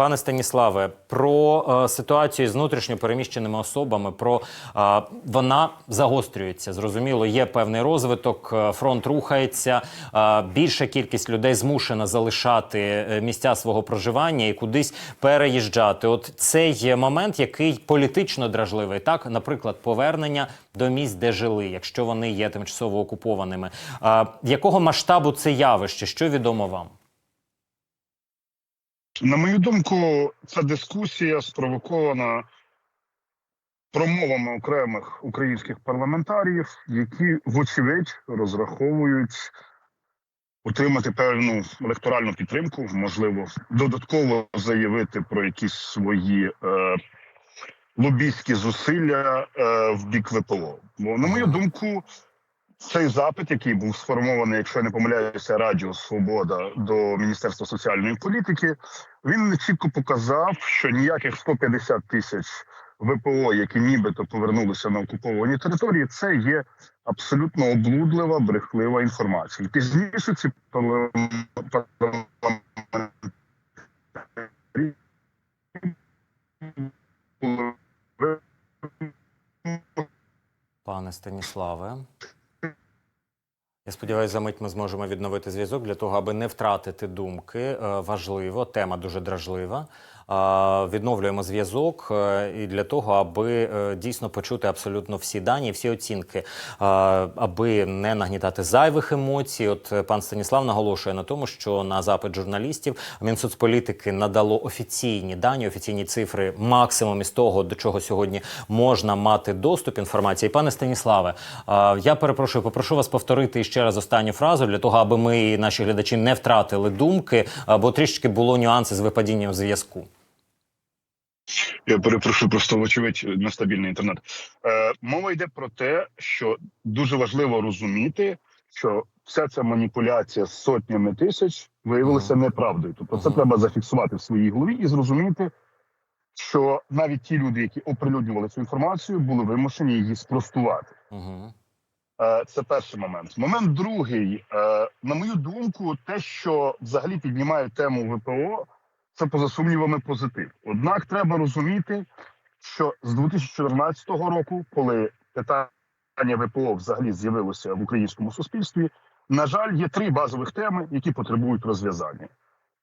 Пане Станіславе, про е, ситуацію з внутрішньо переміщеними особами, про е, вона загострюється. Зрозуміло, є певний розвиток, е, фронт рухається. Е, більша кількість людей змушена залишати е, місця свого проживання і кудись переїжджати. От це є момент, який політично дражливий. Так, наприклад, повернення до місць, де жили, якщо вони є тимчасово окупованими. Е, якого масштабу це явище? Що відомо вам? На мою думку, ця дискусія спровокована промовами окремих українських парламентаріїв, які, вочевидь, розраховують отримати певну електоральну підтримку, можливо, додатково заявити про якісь свої е, лобійські зусилля е, в бік ВПО. Бо, на мою думку, цей запит, який був сформований, якщо я не помиляюся, Радіо Свобода до Міністерства соціальної політики, він чітко показав, що ніяких 150 тисяч ВПО, які нібито повернулися на окуповані території, це є абсолютно облудлива, брехлива інформація. Пізніше ці парламентарі Пане Станіславе. Я сподіваюся, за мить ми зможемо відновити зв'язок для того, аби не втратити думки. Е, Важливо, тема дуже дражлива. Відновлюємо зв'язок е, і для того, аби е, дійсно почути абсолютно всі дані, всі оцінки, е, аби не нагнітати зайвих емоцій. От пан Станіслав наголошує на тому, що на запит журналістів Мінсоцполітики надало офіційні дані, офіційні цифри, максимум із того, до чого сьогодні можна мати доступ інформації. Пане Станіславе, я перепрошую, попрошу вас повторити ще раз останню фразу для того, аби ми наші глядачі не втратили думки, бо трішки було нюанси з випадінням зв'язку. Я перепрошую, просто вочевидь нестабільний інтернет. Е, мова йде про те, що дуже важливо розуміти, що вся ця маніпуляція з сотнями тисяч виявилася неправдою. Тобто, це треба зафіксувати в своїй голові і зрозуміти, що навіть ті люди, які оприлюднювали цю інформацію, були вимушені її спростувати. Е, Це перший момент. Момент другий, е, на мою думку, те, що взагалі піднімає тему ВПО, це поза сумнівами позитив. Однак треба розуміти, що з 2014 року, коли питання ВПО взагалі з'явилося в українському суспільстві, на жаль, є три базових теми, які потребують розв'язання.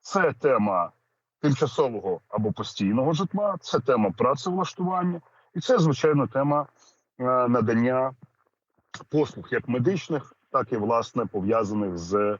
Це тема тимчасового або постійного житла, це тема працевлаштування, і це, звичайно, тема е, надання послуг як медичних, так і власне пов'язаних з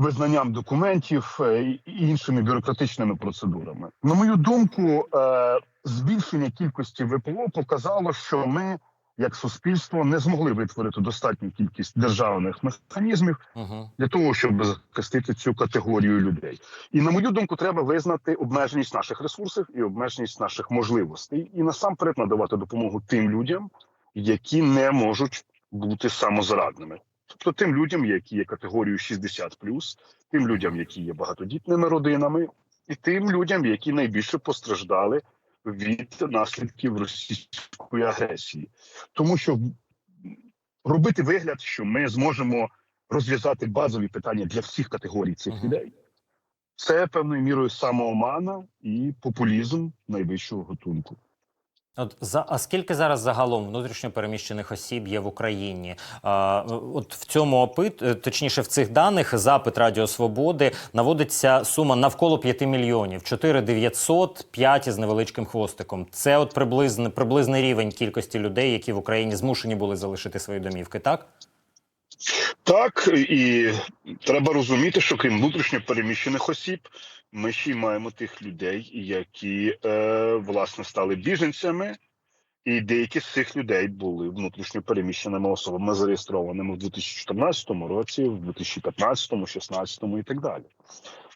визнанням документів е, і іншими бюрократичними процедурами. На мою думку, е, збільшення кількості ВПО показало, що ми, як суспільство, не змогли витворити достатню кількість державних механізмів Угу. для того, щоб захистити цю категорію людей. І на мою думку, треба визнати обмеженість наших ресурсів і обмеженість наших можливостей, і насамперед надавати допомогу тим людям, які не можуть бути самозарадними. Тобто тим людям, які є категорією 60+, тим людям, які є багатодітними родинами, і тим людям, які найбільше постраждали від наслідків російської агресії, тому що робити вигляд, що ми зможемо розв'язати базові питання для всіх категорій цих Мгм. людей. Це певною мірою самоомана і популізм найвищого готунку. От за а скільки зараз загалом внутрішньо переміщених осіб є в Україні? А, от в цьому опит, е, точніше, в цих даних запит Радіо Свободи наводиться сума навколо 5 мільйонів, 4 900, 5 із невеличким хвостиком. Це от приблизно приблизний рівень кількості людей, які в Україні змушені були залишити свої домівки. Так Так, і треба розуміти, що крім внутрішньо переміщених осіб, ми ще й маємо тих людей, які е, власне стали біженцями, і деякі з цих людей були внутрішньо переміщеними особами, зареєстрованими в 2014 році, в 2015, 2016 і так далі.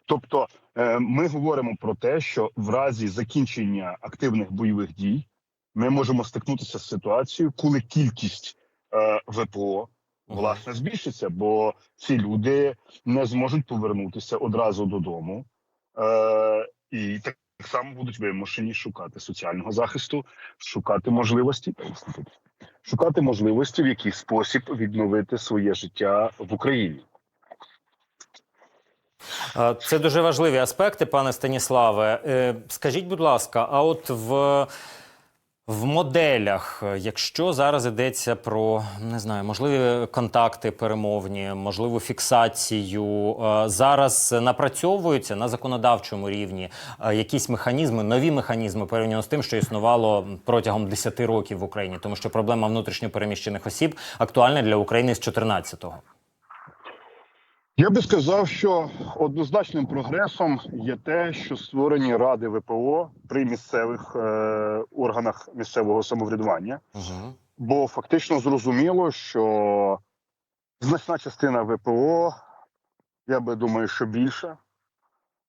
Тобто, е, ми говоримо про те, що в разі закінчення активних бойових дій ми можемо стикнутися з ситуацією, коли кількість е, ВПО власне збільшиться, бо ці люди не зможуть повернутися одразу додому, е, і так само будуть вимушені шукати соціального захисту, шукати можливості, шукати можливості, в який спосіб відновити своє життя в Україні. Це дуже важливі аспекти, пане Станіславе. Е, Скажіть, будь ласка, а от в, в моделях, якщо зараз йдеться про не знаю, можливі контакти перемовні, можливу фіксацію, е, зараз напрацьовуються на законодавчому рівні е, якісь механізми, нові механізми порівняно з тим, що існувало протягом 10 років в Україні, тому що проблема внутрішньо переміщених осіб актуальна для України з 14-го. Я би сказав, що однозначним прогресом є те, що створені ради ВПО при місцевих е, органах місцевого самоврядування. Угу. Бо фактично зрозуміло, що значна частина ВПО, я би думаю, що більше,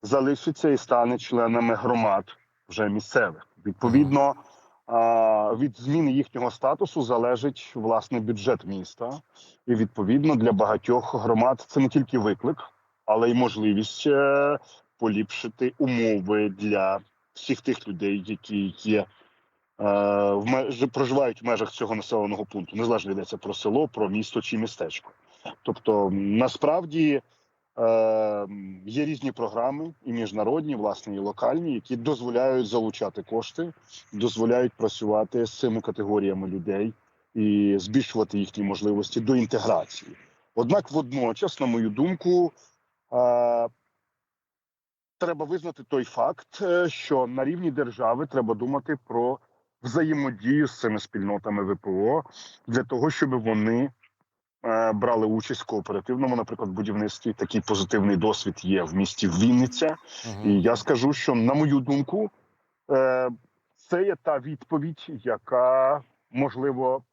залишиться і стане членами громад вже місцевих. Відповідно, а, від зміни їхнього статусу залежить власне бюджет міста. І відповідно для багатьох громад це не тільки виклик, але й можливість е, поліпшити умови для всіх тих людей, які є е, в меж... проживають в межах цього населеного пункту, незалежно йдеться про село, про місто чи містечко. Тобто, насправді є різні програми, і міжнародні, власне, і локальні, які дозволяють залучати кошти, дозволяють працювати з цими категоріями людей і збільшувати їхні можливості до інтеграції. Однак, водночас, на мою думку, е, треба визнати той факт, е, що на рівні держави треба думати про взаємодію з цими спільнотами ВПО для того, щоб вони брали участь в кооперативному, наприклад, будівництві. Такий позитивний досвід є в місті Вінниця. І я скажу, що на мою думку, е, це є та відповідь, яка можливо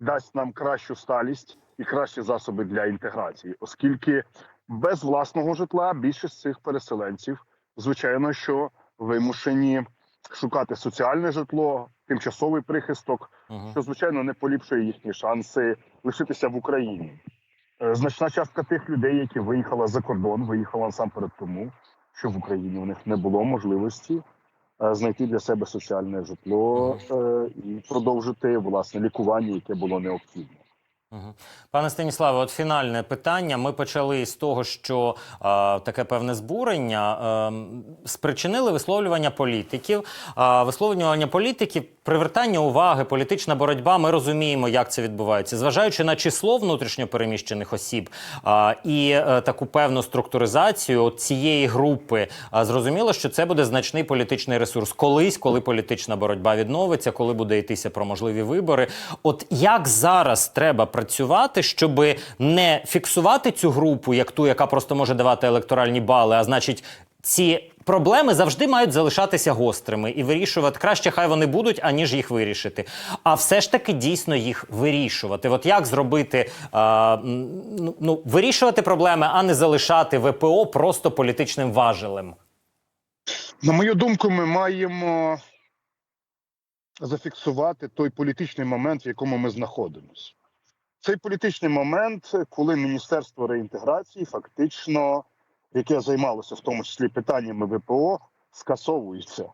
дасть нам кращу сталість і кращі засоби для інтеграції, оскільки без власного житла більшість цих переселенців, звичайно, що вимушені шукати соціальне житло, тимчасовий прихисток, Угу. що звичайно не поліпшує їхні шанси лишитися в Україні. Е, Значна частка тих людей, які виїхали за кордон, виїхала насамперед тому, що в Україні у них не було можливості е, знайти для себе соціальне житло е, і продовжити власне лікування, яке було необхідне. Пане Станіславе, от фінальне питання. Ми почали з того, що е, таке певне збурення е, спричинили висловлювання політиків. А висловлювання політиків, привертання уваги, політична боротьба. Ми розуміємо, як це відбувається. Зважаючи на число внутрішньопереміщених осіб е, і е, таку певну структуризацію цієї групи, е, зрозуміло, що це буде значний політичний ресурс. Колись, коли політична боротьба відновиться, коли буде йтися про можливі вибори. От як зараз треба працювати, щоб не фіксувати цю групу, як ту, яка просто може давати електоральні бали, а значить, ці проблеми завжди мають залишатися гострими і вирішувати краще, хай вони будуть, аніж їх вирішити. А все ж таки дійсно їх вирішувати. От як зробити а, ну, вирішувати проблеми, а не залишати ВПО просто політичним важелем. На мою думку, ми маємо зафіксувати той політичний момент, в якому ми знаходимося. Цей політичний момент, коли Міністерство реінтеграції фактично, яке займалося в тому числі питаннями ВПО, скасовується.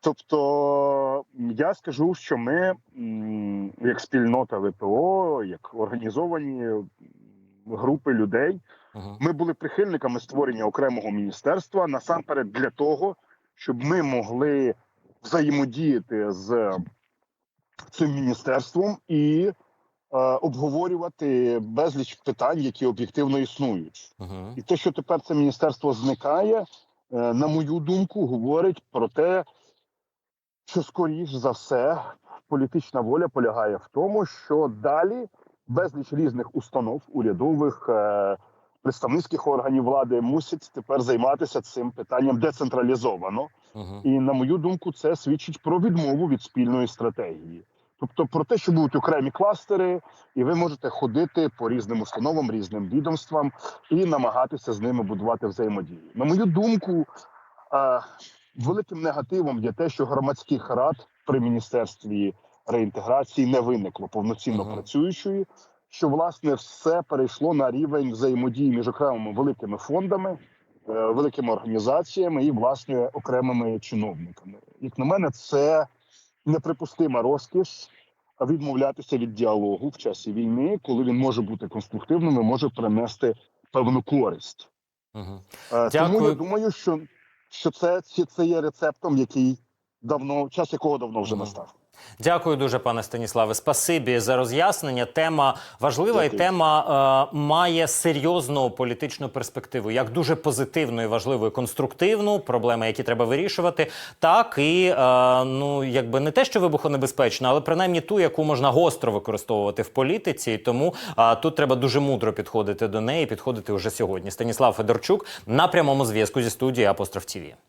Тобто я скажу, що ми, як спільнота ВПО, як організовані групи людей, ми були прихильниками створення окремого міністерства насамперед для того, щоб ми могли взаємодіяти з цим міністерством і обговорювати безліч питань, які об'єктивно існують. Угу. І те, що тепер це міністерство зникає, е, на мою думку, говорить про те, що скоріш за все політична воля полягає в тому, що далі безліч різних установ урядових. е, Представницьких органів влади мусять тепер займатися цим питанням децентралізовано, Угу. і на мою думку, це свідчить про відмову від спільної стратегії, тобто про те, що будуть окремі кластери, і ви можете ходити по різним установам, різним відомствам і намагатися з ними будувати взаємодію. На мою думку, е, великим негативом є те, що громадських рад при міністерстві реінтеграції не виникло повноцінно Мгм. працюючої. Що власне все перейшло на рівень взаємодії між окремими великими фондами, е, великими організаціями і власне окремими чиновниками. Як на мене, це неприпустима розкіш відмовлятися від діалогу в часі війни, коли він може бути конструктивним і може принести певну користь. Угу. Тому Дякую. я думаю, що, що це, це є рецептом, який давно, час якого давно вже угу. настав. Дякую дуже, пане Станіславе. Спасибі за роз'яснення. Тема важлива і тема е, має серйозну політичну перспективу, як дуже позитивну і важливу і конструктивну проблеми, які треба вирішувати, так і е, ну якби не те, що вибухонебезпечно, але принаймні ту, яку можна гостро використовувати в політиці. І тому е, тут треба дуже мудро підходити до неї, підходити уже сьогодні. Станіслав Федорчук на прямому зв'язку зі студією Апостроф ТІВІ.